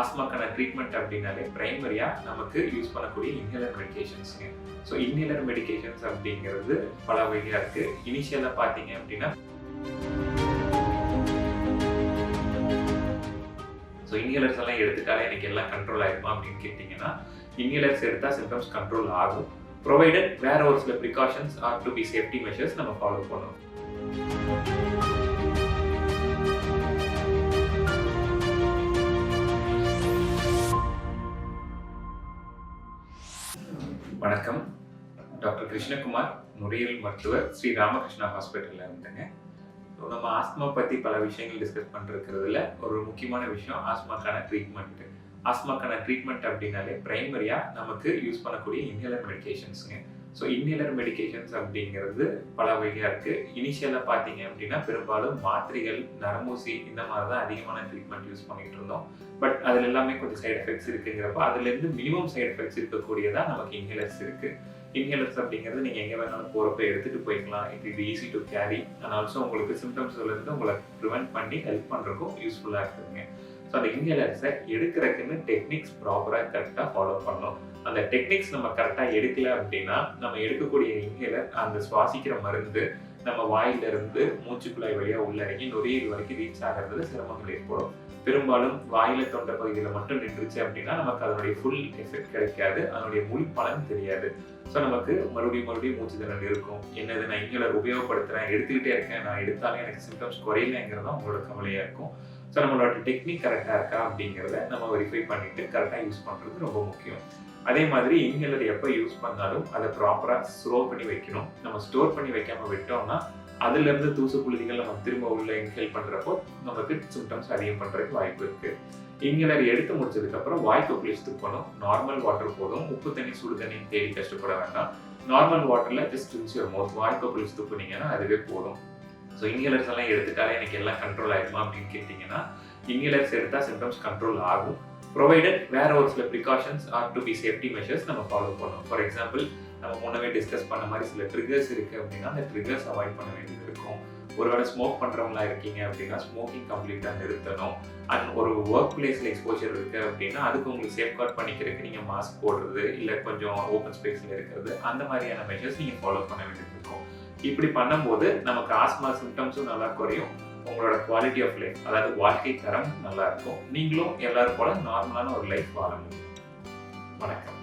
ஆஸ்மாக்கான treatment அப்படின்னாலே பிரைமரியாக நமக்கு use பண்ணக்கூடிய இன்ஹேலர் மெடிக்கேஷன்ஸுங்க ஸோ இன்ஹேலர் மெடிகேஷன்ஸ் அப்படிங்கிறது பல வகையாக இருக்குது இனிஷியலாக பார்த்தீங்க அப்படின்னா ஸோ இன்ஹேலர்ஸ் எல்லாம் எடுத்துட்டாலே எனக்கு எல்லாம் கண்ட்ரோல் ஆயிருமா அப்படின்னு கேட்டிங்கன்னா இன்ஹேலர்ஸ் எடுத்தால் சிம்டம்ஸ் கண்ட்ரோல் ஆகும். ப்ரொவைடட் வேற ஒரு சில precautions are to be safety measures நம்ம ஃபாலோ பண்ணணும். வணக்கம். டாக்டர் கிருஷ்ணகுமார் நுரையீரல் மருத்துவர் ஸ்ரீ ராமகிருஷ்ணா ஹாஸ்பிட்டலில் இருந்தேங்க. ஸோ நம்ம ஆஸ்மா பற்றி பல விஷயங்கள் டிஸ்கஸ் பண்ணிருக்கிறதுல ஒரு முக்கியமான விஷயம் ஆஸ்மாக்கான ட்ரீட்மெண்ட் ஆஸ்மாக்கான ட்ரீட்மெண்ட் அப்படின்னாலே பிரைமரியாக நமக்கு யூஸ் பண்ணக்கூடிய இன்ஹேலர் மெடிக்கேஷன்ஸுங்க ஸோ இன்ஹேலர் மெடிகேஷன்ஸ் அப்படிங்கிறது பல வகையாக இருக்குது இனிஷியலாக பார்த்தீங்க அப்படின்னா பெரும்பாலும் மாத்திரைகள் நரமூசி இந்த மாதிரி தான் அதிகமான ட்ரீட்மெண்ட் யூஸ் பண்ணிகிட்டு இருந்தோம். பட் அதில் எல்லாமே கொஞ்சம் சைட் எஃபெக்ட்ஸ் இருக்குங்கிறப்ப அதுலேருந்து மினிமம் சைட் எஃபெக்ட்ஸ் இருக்கக்கூடியதாக நமக்கு இன்ஹேலர்ஸ் இருக்குது இன்ஹேலர்ஸ் அப்படிங்கிறது நீங்கள் எங்கே வேணாலும் போகிறப்ப எடுத்துகிட்டு போய்க்கலாம். It is easy to carry and also உங்களுக்கு சிம்டம்ஸ்லேருந்து உங்களை ப்ரிவென்ட் பண்ணி ஹெல்ப் பண்ணுறதுக்கும் யூஸ்ஃபுல்லாக இருக்குதுங்க அந்த இன்ஹேலர்ஸை எடுக்கிறதுக்குன்னு டெக்னிக்ஸ் ப்ராப்பராக கரெக்டாக ஃபாலோ பண்ணணும். அந்த டெக்னிக்ஸ் நம்ம கரெக்டாக எடுக்கல அப்படின்னா நம்ம எடுக்கக்கூடிய இன்ஹேலர் அந்த சுவாசிக்கிற மருந்து நம்ம வாயிலிருந்து மூச்சுக்குழாய் வழியாக உள்ளடங்கி நுரையீரல் வரைக்கும் ரீச் ஆகிறதுல சிரமங்கள் ஏற்படும். பெரும்பாலும் வாயில தொண்டை பகுதியில் மட்டும் நின்றுச்சு அப்படின்னா நமக்கு அதனுடைய ஃபுல் எஃபெக்ட் கிடைக்காது. அதனுடைய முழு பலன் தெரியாது. ஸோ நமக்கு மறுபடியும் மறுபடியும் மூச்சு திறன் இருக்கும். என்னது நான் இங்கே உபயோகப்படுத்துறேன் எடுத்துக்கிட்டே இருக்கேன் நான் எடுத்தாலே எனக்கு சிம்டம்ஸ் குறையலைங்கிறது உங்களோட கவலையாக இருக்கும். ஸோ நம்மளோட டெக்னிக் கரெக்டாக இருக்கா அப்படிங்கிறத நம்ம வெரிஃபை பண்ணிட்டு கரெக்டாக யூஸ் பண்ணுறது ரொம்ப முக்கியம். அதே மாதிரி இன்ஹேலர் எப்போ யூஸ் பண்ணாலும் அதை ப்ராப்பராக ஸ்லோ பண்ணி வைக்கணும். நம்ம ஸ்டோர் பண்ணி வைக்காமல் விட்டோம்னா அதுலேருந்து தூசு புழுதிகள் நம்ம திரும்ப உள்ள இன்ஹேல் பண்ணுறப்போ நமக்கு சிம்டம்ஸ் அதிகம் பண்ணுறதுக்கு வாய்ப்பு இருக்குது இன்ஹேலர் எடுத்து முடிச்சதுக்கப்புறம் வாய் கொப்பளிச்சு துப்பணும் நார்மல் வாட்டர் போதும். உப்பு தண்ணி சுடு தண்ணி தேடி கஷ்டப்பட வேண்டாம். நார்மல் வாட்டரில் ஜஸ்ட் ரின்ஸ் யுவர் மவுத் வாய் கொப்பளிச்சு துப்புனீங்கன்னா அதுவே போதும். ஸோ இன்ஹேலர்ஸ் எல்லாம் எடுத்துட்டாலே எனக்கு எல்லாம் கண்ட்ரோல் ஆகிடுமா அப்படின்னு கேட்டிங்கன்னா இன்ஹேலர்ஸ் எடுத்தால் சிம்டம்ஸ் கண்ட்ரோல் ஆகும். ப்ரொவைடட் வேற ஒரு சில precautions are to be safety measures நம்ம ஃபாலோ பண்ணணும். ஃபார் எக்ஸாம்பிள் நம்ம முன்னவே டிஸ்கஸ் பண்ண மாதிரி சில ட்ரிகர்ஸ் இருக்கு அப்படின்னா அந்த ட்ரிகர்ஸ் அவாய்ட் பண்ண வேண்டியது இருக்கும். ஒருவேளை ஸ்மோக் பண்ணுறவங்களா இருக்கீங்க அப்படின்னா ஸ்மோக்கிங் கம்ப்ளீட்டாக நிறுத்தணும். அண்ட் ஒரு ஒர்க் பிளேஸில் எக்ஸ்போஜர் இருக்குது அப்படின்னா அதுக்கு உங்களுக்கு சேஃப்கார்ட் பண்ணிக்கிறதுக்கு நீங்கள் மாஸ்க் போடுறது இல்லை கொஞ்சம் ஓப்பன் ஸ்பேஸில் இருக்கிறது அந்த மாதிரியான மெஷர்ஸ் நீங்கள் ஃபாலோ பண்ண வேண்டியது இருக்கும். இப்படி பண்ணும்போது நமக்கு ஆஸ்மா சிம்டம்ஸும் நல்லா குறையும். உங்களோட குவாலிட்டி ஆஃப் லைஃப் அதாவது வாழ்க்கை தரம் நல்லா இருக்கும். நீங்களும் எல்லாரும் போல நார்மலான ஒரு லைஃப் வாழ முடியும் வணக்கம்.